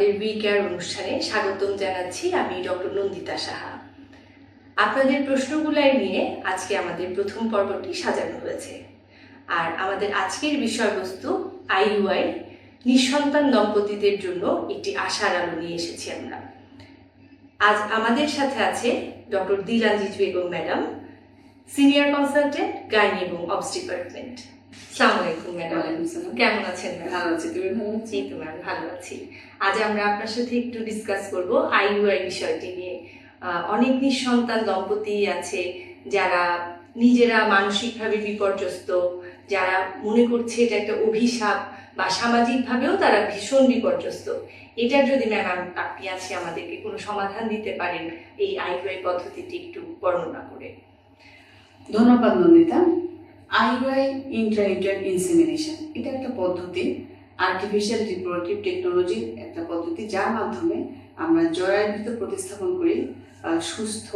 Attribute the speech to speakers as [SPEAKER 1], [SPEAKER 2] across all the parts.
[SPEAKER 1] আমাদের we care অনুষ্ঠানে স্বাগতম জানাচ্ছি আমি ডক্টর নন্দিতা সাহা। আপনাদের প্রশ্নগুলাই নিয়ে আজকে আমাদের প্রথম পর্বটি সাজানো হয়েছে। আর আমাদের আজকের বিষয়বস্তু আইইউআই, নিঃসন্তান দম্পতিদের জন্য একটি আশার আলো নিয়ে এসেছি আমরা। আজ আমাদের সাথে আছে doctor দিলাঞ্জিজ Begum madam, senior consultant, gynae এবং অবস ডিপার্টমেন্ট আলাইকুম ম্যাডাম কেমন আছেন
[SPEAKER 2] ভালো আছি তুমি ভালো আছি?
[SPEAKER 1] তো ম্যাম ভালো আছি। আজ আমরা আপনার সাথে একটু ডিসকাস করব আইইউআই বিষয়টি নিয়ে। আহ, অনেক নিঃসন্তান দম্পতি আছে যারা নিজেরা মানসিকভাবে বিপর্যস্ত যারা মনে করছে এটা একটা অভিশাপ বা সামাজিকভাবেও তারা ভীষণ বিপর্যস্ত। এটার যদি ম্যাম আপনি আছে আমাদেরকে কোনো সমাধান দিতে পারেন এই আইইউআই পদ্ধতিটি একটু বর্ণনা করে।
[SPEAKER 2] ধন্যবাদ নন্দিতা। আইওয়াই ইন্ট্রাইটার ইনসেমিনেশন। এটা একটা পদ্ধতি। আর্টিফিশিয়াল রিপ্রোডাক্টিভ টেকনোলজির একটা পদ্ধতি যার মাধ্যমে আমরা জরায়ের ভিতর প্রতিস্থাপন করি সুস্থ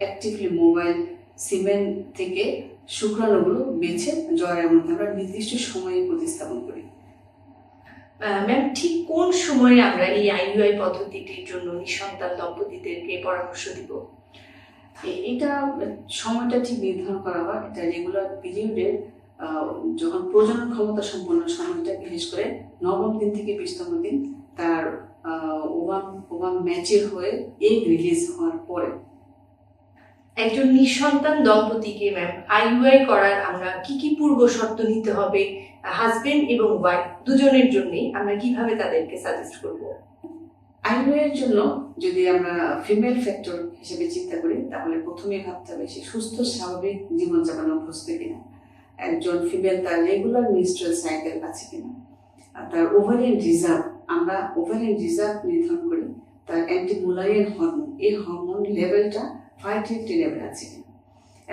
[SPEAKER 2] অ্যাক্টিভলি মোবাইল সিমেন্ট থেকে শুক্রাণুগুলো বেছে জরায়ের মধ্যে আমরা নির্দিষ্ট সময়ে প্রতিস্থাপন করি।
[SPEAKER 1] ম্যাম ঠিক কোন সময়ে আমরা এই আইইউআই পদ্ধতিটির জন্য নিঃসন্তান দম্পতিদেরকে পরামর্শ দিব?
[SPEAKER 2] এটা সময়টা ঠিক নির্ধারণ করা হয়। এটা রেগুলার পিরিয়ডের যখন প্রজনন ক্ষমতা সম্পন্ন সময়টা, বিশেষ করে নবম দিন থেকে বিশতম দিন, তার ওভাম ওভাম ম্যাচিউর হয়ে এগ রিলিজ হওয়ার পরে।
[SPEAKER 1] একজন নিঃসন্তান দম্পতিকে ম্যাম আইইউআই করার আমরা কি কি পূর্ব শর্ত নিতে হবে হাজবেন্ড এবং ওয়াইফ দুজনের জন্যই আমরা কীভাবে তাদেরকে সাজেস্ট করব?
[SPEAKER 2] আইভিআইয়ের জন্য যদি আমরা ফিমেল ফ্যাক্টর হিসেবে চিন্তা করি, তাহলে প্রথমে ভাবতে হবে সে সুস্থ, স্বাভাবিক জীবনযাপন অভ্যস্ত কিনা? একজন ফিমেল তার রেগুলার মিনস্ট্রাল সাইকেল আছে কিনা? আর তার ওভারিয়ান রিজার্ভ আমরা ওভারিয়ান রিজার্ভ নির্ধারণ করি, তার অ্যান্টিমুলারিয়ান হরমোন এই হরমোন লেভেলটা ফার্টিলিটি লেভেল আছে কিনা?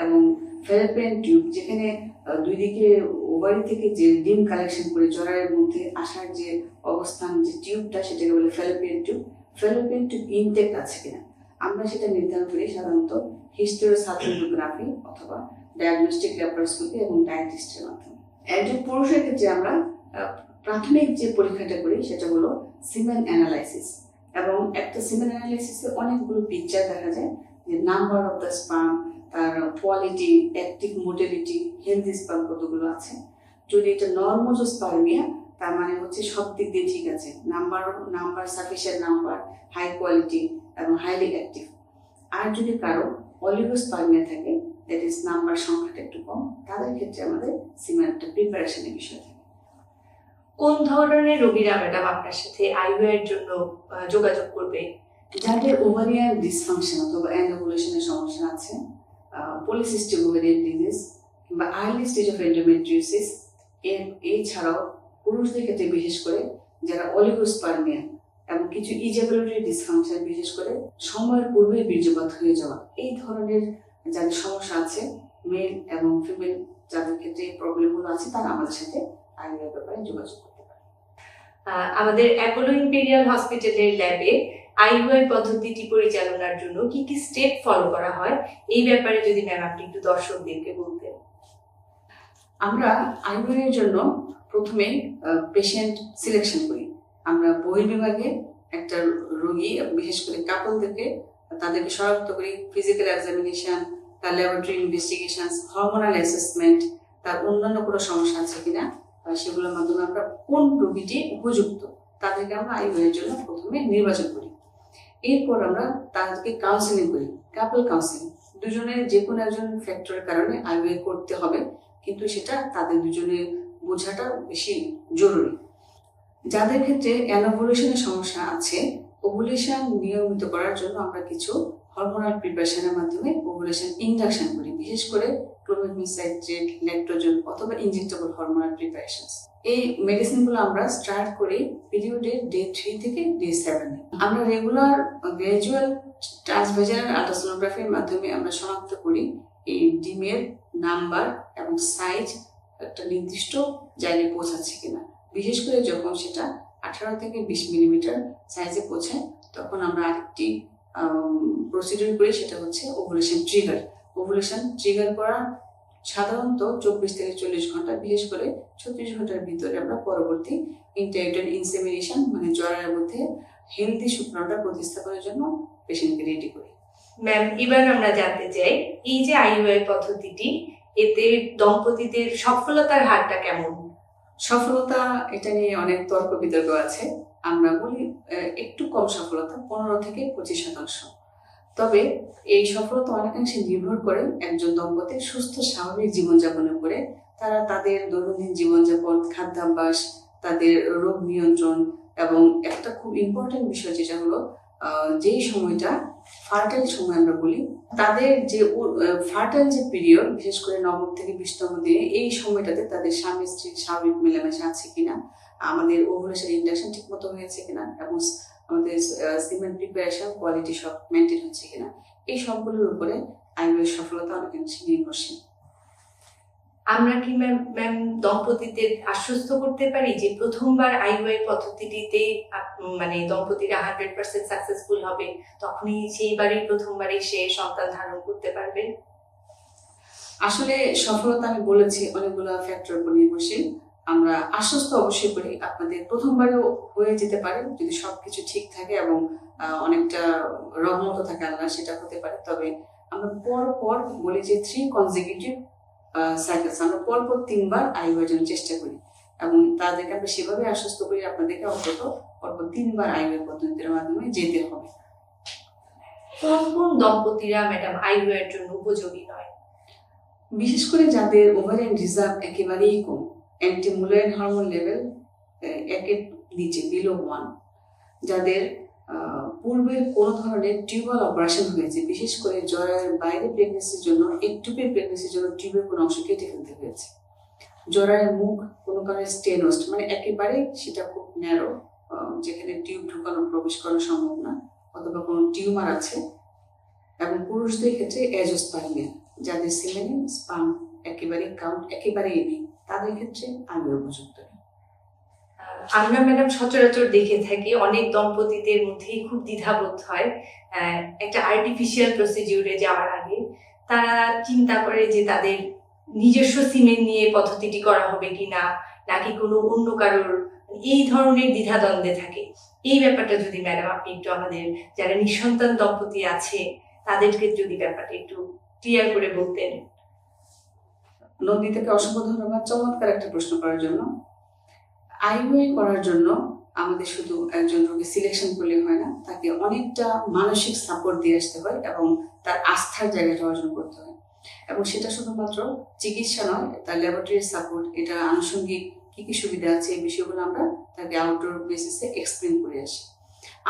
[SPEAKER 2] এবং ফেলোপিয়ান টিউব, যেখানে দুই দিকে ওভারি থেকে যে ডিম কালেকশন করে জরায়ের মধ্যে আসার যে অবস্থান, যে টিউবটা, সেটাকে বলে fallopian tube. Fallopian tube intact আছে কিনা? আমরা সেটা নির্ধারণ করি সাধারণত হিস্টোরোসার্থোগ্রাফি অথবা ডায়াগনস্টিক ল্যাপারোস্কোপি এবং ডায়াটিস্টের মাধ্যমে। একজন পুরুষের ক্ষেত্রে আমরা প্রাথমিক যে পরীক্ষাটা করি সেটা হলো সিমেন অ্যানালাইসিস এবং একটা সিমেন অ্যানালাইসিসে অনেকগুলো পিকচার দেখা যায়, যে নাম্বার অফ দ্য স্পাম তার quality active motility healthy sperm কতগুলো আছে? যদি এটা নর্মোজোস্পার্মিয়া তার মানে হচ্ছে সব দিক দিয়ে ঠিক আছে। Number number sufficient number high quality এবং হাইলি অ্যাক্টিভ আর যদি কারও অলিগোস্পার্মিয়া থাকে দ্যাট ইজ নাম্বার সংখ্যাটা একটু কম, তাদের ক্ষেত্রে আমাদের সিমেন একটা প্রিপারেশনের বিষয় থাকে।
[SPEAKER 1] কোন ধরনের রোগীরা ম্যাডাম আপনার সাথে এর জন্য যোগাযোগ করবে?
[SPEAKER 2] যাদের ওভারিয়ান ডিসফাংশন অথবা অ্যান্ডোভুলেশনের সমস্যা আছে পলিসিস্টিক ওভারিয়ান ডিজিজ কিংবা আর্লি স্টেজ অফ এন্ডোমেট্রিওসিস এর এছাড়াও পুরুষদের ক্ষেত্রে বিশেষ করে যারা অলিগোস্পার্মিয়া এবং কিছু ইজাগুলেটরি ডিসফাংশন বিশেষ করে সময়ের পূর্বে বীর্যপাত হয়ে যাওয়া, এই ধরনের যাদের সমস্যা আছে মেল এবং ফিমেল যাদের ক্ষেত্রে এই প্রবলেমগুলো আছে, তারা আমাদের সাথে আইনের ব্যাপারে যোগাযোগ করতে পারে।
[SPEAKER 1] আমাদের অ্যাপোলো ইম্পেরিয়াল হসপিটালের ল্যাবে আইইউআই পদ্ধতিটি পরিচালনার জন্য কি কি স্টেপ ফলো করা হয়? এই ব্যাপারে যদি ম্যাম আপনি একটু দর্শকদেরকে বলতেন।
[SPEAKER 2] আমরা আইভিআর জন্য প্রথমে পেশেন্ট সিলেকশন করি। আমরা বহির্বিভাগে একটা রোগী বিশেষ করে কাপলদেরকে তাদেরকে শনাক্ত করি। ফিজিক্যাল এক্সামিনেশন তার ল্যাবরেটরি ইনভেস্টিগেশন হরমোনাল অ্যাসেসমেন্ট তার অন্যান্য কোনো সমস্যা আছে কিনা সেগুলোর মাধ্যমে আমরা কোন রোগীটি উপযুক্ত, তাদেরকে আমরা আইভিআর জন্য প্রথমে নির্বাচন করি। এরপর আমরা তাদেরকে কাউন্সিলিং করি কাপল কাউন্সিলিং দুজনের যে কোনো একজন ফ্যাক্টরের কারণে আইভিআর করতে হবে, কিন্তু সেটা তাদের দুজনের বোঝাটা বেশি জরুরি। যাদের ক্ষেত্রে অ্যানোভুলেশনের সমস্যা আছে ওভুলেশন নিয়মিত করার জন্য আমরা কিছু হরমোনাল প্রিপারেশনের মাধ্যমে ওভুলেশন ইন্ডাকশন করি, বিশেষ করে ক্লোমিসাইট্রেট ল্যাক্টোজেন অথবা ইনজেক্টেবল হরমোনাল প্রিপারেশন এই মেডিসিনগুলো আমরা স্টার্ট করি পিরিয়ডে ডে থ্রি থেকে ডে সেভেনে আমরা রেগুলার গ্র্যাজুয়াল ট্রান্সভেজারাল আল্ট্রাসোনোগ্রাফির মাধ্যমে আমরা শনাক্ত করি এই ডিমের নাম্বার এবং সাইজ একটা নির্দিষ্ট জায়গায় পৌঁছাচ্ছে কিনা। বিশেষ করে যখন সেটা আঠারো থেকে বিশ মিলিমিটার সাইজে পৌঁছায়, তখন আমরা আরেকটি প্রসিডিউর করি, সেটা হচ্ছে ওভুলেশন ট্রিগার ওভুলেশন ট্রিগার করা সাধারণত চব্বিশ থেকে চল্লিশ ঘণ্টা বিশেষ করে ছত্রিশ ঘণ্টার ভিতরে আমরা পরবর্তী ইন্টারভিউটার ইনসেমিনেশন মানে জরার মধ্যে হেলদি শুক্রাণুটা প্রতিস্থাপনের জন্য পেশেন্টকে রেডি করি।
[SPEAKER 1] ম্যাম এবার আমরা জানতে চাই এই যে আইওআই পদ্ধতিটি এতে দম্পতিদের সফলতার হারটা কেমন?
[SPEAKER 2] সফলতা এটা নিয়ে অনেক তর্ক বিতর্ক আছে। আমরা বলি একটু কম সফলতা পনেরো থেকে পঁচিশ শতাংশ। তবে এই সফলতা অনেকাংশে নির্ভর করে একজন দম্পতির সুস্থ স্বাভাবিক জীবনযাপনের উপরে তারা তাদের দৈনন্দিন জীবনযাপন, খাদ্যাভ্যাস, তাদের রোগ নিয়ন্ত্রণ এবং একটা খুব ইম্পর্টেন্ট বিষয় যেটা হলো যেই সময়টা ফার্টাইল সময় আমরা বলি, তাদের যে ফার্টাইল যে পিরিয়ড বিশেষ করে নবম থেকে বিশতম দিনে, এই সময়টাতে তাদের স্বামী স্ত্রীর স্বাভাবিক মেলামেশা আছে কিনা, আমাদের ওভুলেশন ইন্ডাকশন ঠিক মতো হয়েছে কিনা, এবং আমাদের সিমেন্ট প্রিপারেশন কোয়ালিটি সব মেনটেন হচ্ছে কিনা এই সবগুলোর উপরে আইওয়ের সফলতা অনেকাংশে নির্ভরশীল।
[SPEAKER 1] আমরা কি ম্যাম ম্যাম দম্পতিদের আশ্বস্ত করতে পারি যে প্রথমবার আইওআই পদ্ধতিটিতে মানে দম্পতিরা হান্ড্রেড পার্সেন্ট সাকসেসফুল হবে তখনই সেইবারই প্রথমবারই সে সন্তান ধারণ করতে পারবে?
[SPEAKER 2] আসলে সফলতা আমি বলেছি অনেকগুলো ফ্যাক্টর উপর নির্ভরশীল। আমরা আশ্বস্ত অবশ্যই করি আপনাদের প্রথমবারেও হয়ে যেতে পারে যদি সবকিছু ঠিক থাকে এবং অনেকটা রহমত থাকে আল্লাহ সেটা হতে পারে। তবে আমরা পর পর বলি যে থ্রি কনজিকিউটিভ সাইকেলস আমরা পর পর তিনবার আইওয়ের জন্য চেষ্টা করি এবং তাদেরকে আমরা সেভাবে আশ্বস্ত করি আপনাদেরকে অন্তত পরপর তিনবার আইওয়ের পদ্ধতির মাধ্যমে যেতে হবে।
[SPEAKER 1] কোন কোন দম্পতিরা ম্যাডাম আইওআই এর জন্য উপযোগী নয়?
[SPEAKER 2] বিশেষ করে যাদের ওভারিয়ান রিজার্ভ একেবারেই কম। অ্যান্টিমুলারিন হরমোন লেভেল একের নিচে বিলো ওয়ান যাদের পূর্বে কোনো ধরনের টিউবাল অপারেশন হয়েছে, বিশেষ করে জরায়ের বাইরে প্রেগনেন্সির জন্য একটুপে প্রেগনেন্সির জন্য টিউবের কোনো অংশ কেটে ফেলতে হয়েছে। জরায়ের মুখ কোনো কারণে স্টেনোস্ট মানে একেবারে সেটা খুব ন্যারো যেখানে টিউব ঢুকানো, প্রবেশ করা সম্ভব না, অথবা কোনো টিউমার আছে। এবং পুরুষদের ক্ষেত্রে অ্যাজোস্পার্মিয়া যাদের সিমেনিন স্পাম একেবারে কাউন্ট একেবারেই নেই। তাদের ক্ষেত্রে আমি উপযুক্ত
[SPEAKER 1] আমরা ম্যাডাম সচরাচর দেখে থাকি, অনেক দম্পতিদের মধ্যেই খুব দ্বিধাবোধ হয়। একটা আর্টিফিশিয়াল প্রসিডিউরে যাওয়ার আগে তারা চিন্তা করে যে তাদের নিজস্ব সিমেন্ট নিয়ে পদ্ধতিটি করা হবে কিনা, নাকি কোনো অন্য কারোর এই ধরনের দ্বিধাদ্বন্দ্বে থাকে। এই ব্যাপারটা যদি ম্যাডাম আপনি একটু আমাদের, যারা নিঃসন্তান দম্পতি আছে, তাদেরকে যদি ব্যাপারটা একটু ক্লিয়ার করে বলতেন।
[SPEAKER 2] নন্দিতাকে অসংখ্য ধন্যবাদ। চমৎকার একটা প্রশ্ন করার জন্য। আইওআই করার জন্য আমাদের শুধু একজন রোগী সিলেকশন করলে হয় না, তাকে অনেকটা মানসিক সাপোর্ট দিয়ে আসতে হয় এবং তার আস্থার জায়গাটা অর্জন করতে হয়। এবং সেটা শুধুমাত্র চিকিৎসা নয়, তার ল্যাবরেটরি সাপোর্ট এটা আনুষঙ্গিক কি কি সুবিধা আছে এই বিষয়গুলো আমরা তাকে আউটডোর বেসিসে এক্সপ্লেন করে আসি।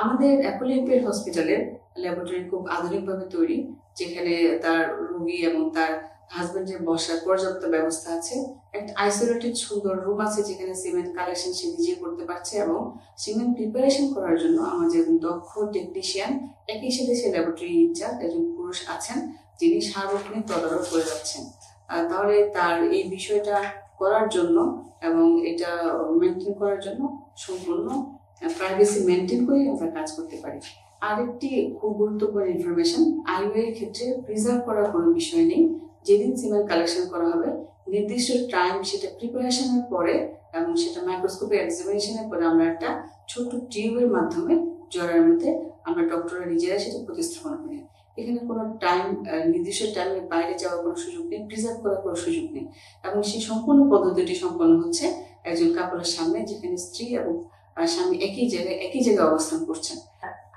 [SPEAKER 2] আমাদের অ্যাপোলিম্পিয়ার হসপিটালের ল্যাবরেটরি খুব আধুনিকভাবে তৈরি, যেখানে তার রোগী এবং তার হাজবেন্ডের বসার পর্যাপ্ত ব্যবস্থা আছে। একটা আইসোলেটেড সুন্দর রুম আছে যেখানে সিমেন্ট কালেকশন সে নিজে করতে পারছে এবং সিমেন্ট প্রিপারেশন করার জন্য আমাদের দক্ষ টেকনিশিয়ান একই সাথে সে ল্যাবরেটরি ইনচার্জ একজন পুরুষ আছেন, যিনি সার্বক্ষণিক তদারক করে যাচ্ছেন। তাহলে তার এই বিষয়টা করার জন্য এবং এটা মেনটেন করার জন্য সম্পূর্ণ প্রাইভেসি মেনটেন করে আমরা কাজ করতে পারি। আরেকটি খুব গুরুত্বপূর্ণ ইনফরমেশন আইওএ এর ক্ষেত্রে প্রিজার্ভ করার কোনো বিষয় নেই। যেদিন সিমেন্ট কালেকশন করা হবে, নির্দিষ্ট টাইম সেটা প্রিপারেশনের পরে এবং সেটা মাইক্রোস্কোপে এক্সামিনেশনের পরে আমরা একটা ছোট টিউবের মাধ্যমে জ্বরের মধ্যে আমরা ডক্টররা নিজেরা সেটা প্রতিস্থাপন করি। এখানে কোনো টাইম নির্দিষ্ট টাইমের বাইরে যাওয়ার কোনো সুযোগ নেই প্রিজার্ভ করার কোনো সুযোগ নেই। এবং সেই সম্পূর্ণ পদ্ধতিটি সম্পন্ন হচ্ছে একজন কাপড়ের সামনে যেখানে স্ত্রী এবং স্বামী একই জায়গায় একই জায়গায় অবস্থান করছেন।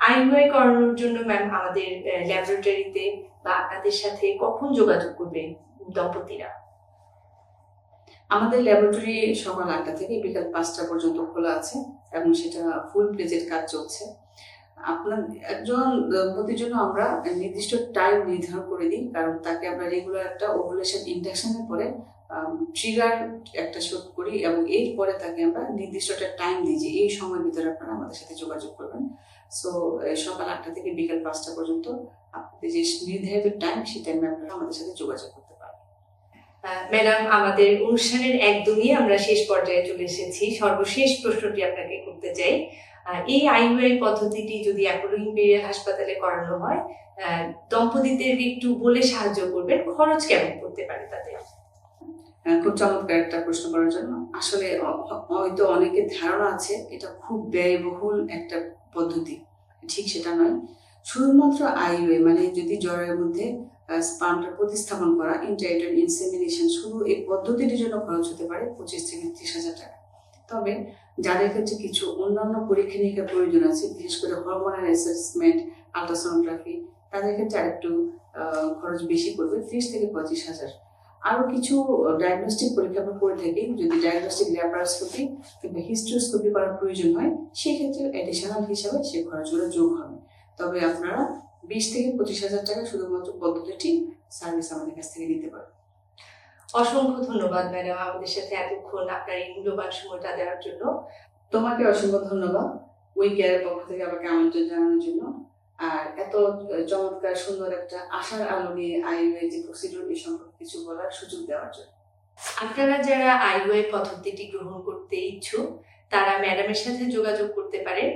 [SPEAKER 1] আইওআই করানোর জন্য ম্যাম আমাদের ল্যাবরেটরিতে বা তাদের সাথে কখন যোগাযোগ করবে দম্পতিরা?
[SPEAKER 2] আমাদের ল্যাবরেটরি সকাল আটটা থেকে বিকাল পাঁচটা পর্যন্ত খোলা আছে এবং সেটা ফুল প্লেজের কাজ চলছে। আপনার, একজন দম্পতির জন্য আমরা নির্দিষ্ট টাইম নির্ধারণ করে দিই, কারণ তাকে আমরা রেগুলার একটা ওভুলেশন ইন্ডাকশনের পরে ট্রিগার একটা শোধ করি এবং এরপরে তাকে আমরা নির্দিষ্ট একটা টাইম দিই যে এই সময়ের ভিতরে আপনারা আমাদের সাথে যোগাযোগ করবেন। সো সকাল আটটা থেকে বিকাল পাঁচটা পর্যন্ত আপনাদের যে নির্ধারিত টাইম সেই টাইমে আপনারা আমাদের সাথে যোগাযোগ করতে পারেন
[SPEAKER 1] ম্যাডাম আমাদের অনুষ্ঠানের একদমই আমরা শেষ পর্যায়ে চলে এসেছি। সর্বশেষ প্রশ্নটি আপনাকে করতে চাই। এই আইওআই পদ্ধতিটি যদি অ্যাপোলো ইম্পেরিয়াল হাসপাতালে করানো হয় দম্পতিদেরকে একটু বলে সাহায্য করবেন। খরচ কেমন করতে পারে তাদের
[SPEAKER 2] খুব চমৎকার একটা প্রশ্ন করার জন্য। আসলে হয়তো অনেকের ধারণা আছে, এটা খুব ব্যয়বহুল একটা পদ্ধতি। ঠিক সেটা নয়। শুধুমাত্র আইওয়ে মানে যদি জ্বরের মধ্যে স্পামটা প্রতিস্থাপন করা ইন্টারনেট ইনসেমিনেশন, শুধু এই পদ্ধতিটির জন্য খরচ হতে পারে পঁচিশ থেকে ত্রিশ হাজার টাকা। তবে যাদের ক্ষেত্রে কিছু অন্যান্য পরীক্ষা নিরীক্ষার প্রয়োজন আছে, বিশেষ করে হরমোনাল অ্যাসেসমেন্ট, আলট্রাসোনোগ্রাফি, তাদের ক্ষেত্রে আরেকটু খরচ বেশি পড়বে ত্রিশ থেকে পঁচিশ হাজার। আরও কিছু ডায়াগনস্টিক পরীক্ষা আমরা করে থাকি। যদি ডায়াগনস্টিক ল্যাপারোস্কোপি কিংবা হিস্ট্রোস্কোপি করার প্রয়োজন হয় সেক্ষেত্রে অ্যাডিশনাল হিসাবে সেই খরচগুলো যোগ হবে। তবে আপনারা বিশ থেকে পঁচিশ হাজার টাকা শুধুমাত্র পদ্ধতিটি সার্ভিস আমাদের কাছ থেকে নিতে পারেন
[SPEAKER 1] অসংখ্য ধন্যবাদ ম্যাডাম আমাদের সাথে এতক্ষণ আপনার এই মূল্যবান সময়টা দেওয়ার জন্য।
[SPEAKER 2] তোমাকে অসংখ্য ধন্যবাদ উই কেয়ারের পক্ষ থেকে আমাকে আমন্ত্রণ জানানোর জন্য। আর এত চমৎকার সুন্দর একটা আশার আলো নিয়ে আইওএ যে প্রসিডিউর এই সম্পর্কে কিছু বলার সুযোগ দেওয়ার জন্য।
[SPEAKER 1] আপনারা যারা আইওআই পদ্ধতিটি গ্রহণ করতে ইচ্ছুক, তারা ম্যাডামের সাথে যোগাযোগ করতে পারেন।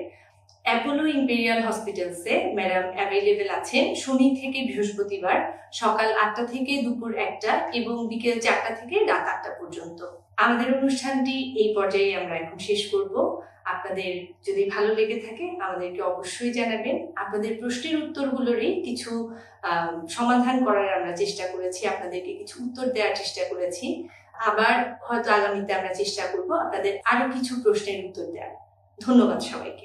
[SPEAKER 1] অ্যাপোলো ইম্পেরিয়াল হসপিটালসে ম্যাডাম অ্যাভেলেবেল আছেন শনি থেকে বৃহস্পতিবার সকাল আটটা থেকে দুপুর একটা এবং বিকেল চারটা থেকে রাত আটটা পর্যন্ত। আমাদের অনুষ্ঠানটি এই পর্যায়ে আমরা এখন শেষ করব। আপনাদের যদি ভালো লেগে থাকে, আমাদেরকে অবশ্যই জানাবেন। আপনাদের প্রশ্নের উত্তরগুলোরই কিছু সমাধান করার আমরা চেষ্টা করেছি, আপনাদেরকে কিছু উত্তর দেওয়ার চেষ্টা করেছি। আবার হয়তো আগামীতে আমরা চেষ্টা করব আপনাদের আরও কিছু প্রশ্নের উত্তর দেওয়ার। ধন্যবাদ সবাইকে।